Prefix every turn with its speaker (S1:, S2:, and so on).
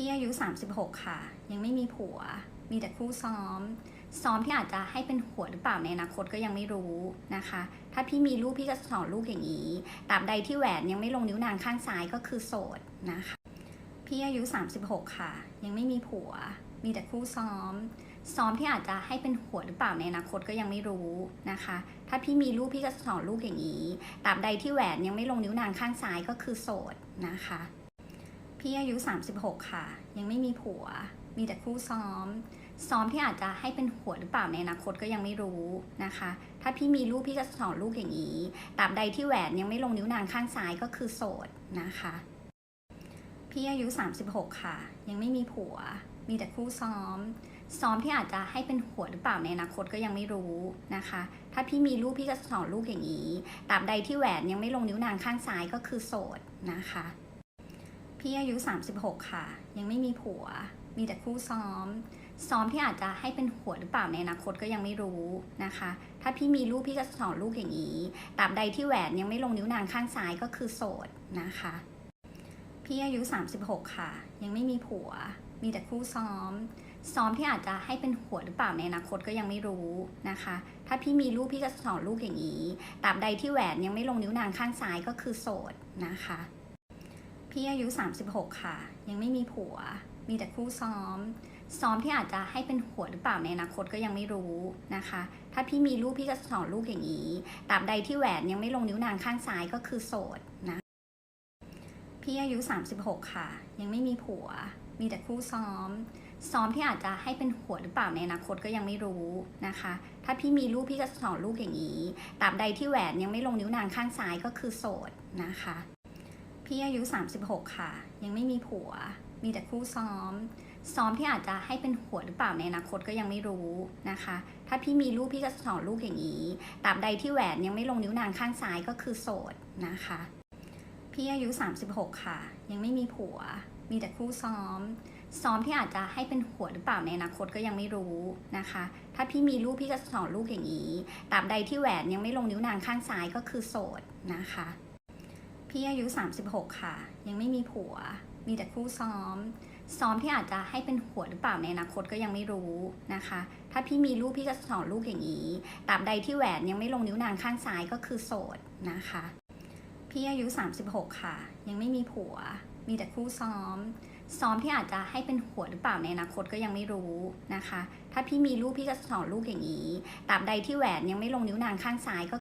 S1: พี่อายุ 36 ค่ะ ยังไม่มีผัว มีแต่คู่ซ้อม ซ้อมที่อาจจะให้เป็นผัวหรือเปล่าในอนาคตก็ยังไม่รู้นะคะ ถ้าพี่มีลูกพี่ก็สอนลูกอย่างนี้ตราบใดที่แหวนยังไม่ลงนิ้วนางข้างซ้ายก็คือโสดนะคะ พี่อายุ 36 ค่ะ ยังไม่มีผัว มีแต่คู่ซ้อม ซ้อมที่อาจจะให้เป็นผัวหรือเปล่าในอนาคตก็ยังไม่รู้นะคะ ถ้าพี่มีลูกพี่ก็สอนลูกอย่างนี้ตราบใดที่แหวนยังไม่ลงนิ้วนางข้างซ้ายก็คือโสดนะคะ พี่อายุ 36 ค่ะ ยังไม่มีผัว มีแต่คู่ซ้อม ซ้อมที่อาจจะให้เป็นผัวหรือเปล่าในอนาคตก็ยังไม่รู้นะคะ ถ้าพี่มีลูกพี่ก็สอนลูกอย่างนี้ตราบใดที่แหวนยังไม่ลงนิ้วนางข้างซ้ายก็คือโสดนะคะ พี่อายุ 36 ค่ะ ยังไม่มีผัว มีแต่คู่ซ้อม ซ้อมที่อาจจะให้เป็นผัวหรือเปล่าในอนาคตก็ยังไม่รู้นะคะ ถ้าพี่มีลูกพี่ก็สอนลูกอย่างนี้ตราบใดที่แหวนยังไม่ลงนิ้วนางข้างซ้ายก็คือโสดนะคะ พี่อายุ 36 ค่ะ ยังไม่มีผัว มีแต่คู่ซ้อม ซ้อมที่อาจจะให้เป็นผัวหรือเปล่าในอนาคตก็ยังไม่รู้นะคะ ถ้าพี่มีลูกพี่ก็สอนลูกอย่างนี้ตราบใดที่แหวนยังไม่ลงนิ้วนางข้างซ้ายก็คือโสดนะคะ พี่อายุ 36 ค่ะ ยังไม่มีผัว มีแต่คู่ซ้อม ซ้อมที่อาจจะให้เป็นผัวหรือเปล่าในอนาคตก็ยังไม่รู้นะคะ ถ้าพี่มีลูกพี่ก็สอนลูกอย่างนี้ตราบใดที่แหวนยังไม่ลงนิ้วนางข้างซ้ายก็คือโสดนะคะ พี่อายุ 36 ค่ะ ยังไม่มีผัว มีแต่คู่ซ้อม ซ้อมที่อาจจะให้เป็นผัวหรือเปล่าในอนาคตก็ยังไม่รู้นะคะ ถ้าพี่มีลูกพี่ก็สอนลูกอย่างนี้ตราบใดที่แหวนยังไม่ลงนิ้วนางข้างซ้ายก็คือโสดนะ พี่อายุ 36 ค่ะ ยังไม่มีผัว มีแต่คู่ซ้อม ซ้อมที่อาจจะให้เป็นผัวหรือเปล่าในอนาคตก็ยังไม่รู้นะคะ ถ้าพี่มีลูกพี่ก็สอนลูกอย่างนี้ตราบใดที่แหวนยังไม่ลงนิ้วนางข้างซ้ายก็คือโสดนะคะ พี่อายุ 36 ค่ะ ยังไม่มีผัว มีแต่คู่ซ้อม ซ้อมที่อาจจะให้เป็นผัวหรือเปล่าในอนาคตก็ยังไม่รู้นะคะ ถ้าพี่มีลูกพี่ก็สอนลูกอย่างนี้ตราบใดที่แหวนยังไม่ลงนิ้วนางข้างซ้ายก็คือโสดนะคะ พี่อายุ 36 ค่ะ ยังไม่มีผัว มีแต่คู่ซ้อม ซ้อมที่อาจจะให้เป็นผัวหรือเปล่าในอนาคตก็ยังไม่รู้นะคะ ถ้าพี่มีลูกพี่ก็สอนลูกอย่างนี้ตราบใดที่แหวนยังไม่ลงนิ้วนางข้างซ้ายก็คือโสดนะคะ พี่อายุ 36 ค่ะ ยังไม่มีผัว มีแต่คู่ซ้อม ซ้อมที่อาจจะให้เป็นผัวหรือเปล่าในอนาคตก็ยังไม่รู้นะคะ ถ้าพี่มีลูกพี่ก็สอนลูกอย่างนี้ตราบใดที่แหวนยังไม่ลงนิ้วนางข้างซ้ายก็คือโสดนะคะ พี่อายุ 36 ค่ะ ยังไม่มีผัว มีแต่คู่ซ้อม ซ้อมที่อาจจะให้เป็นผัวหรือเปล่าในอนาคตก็ยังไม่รู้นะคะ ถ้าพี่มีลูกพี่ก็สอนลูกอย่างนี้ตราบใดที่แหวนยังไม่ลงนิ้วนางข้างซ้ายก็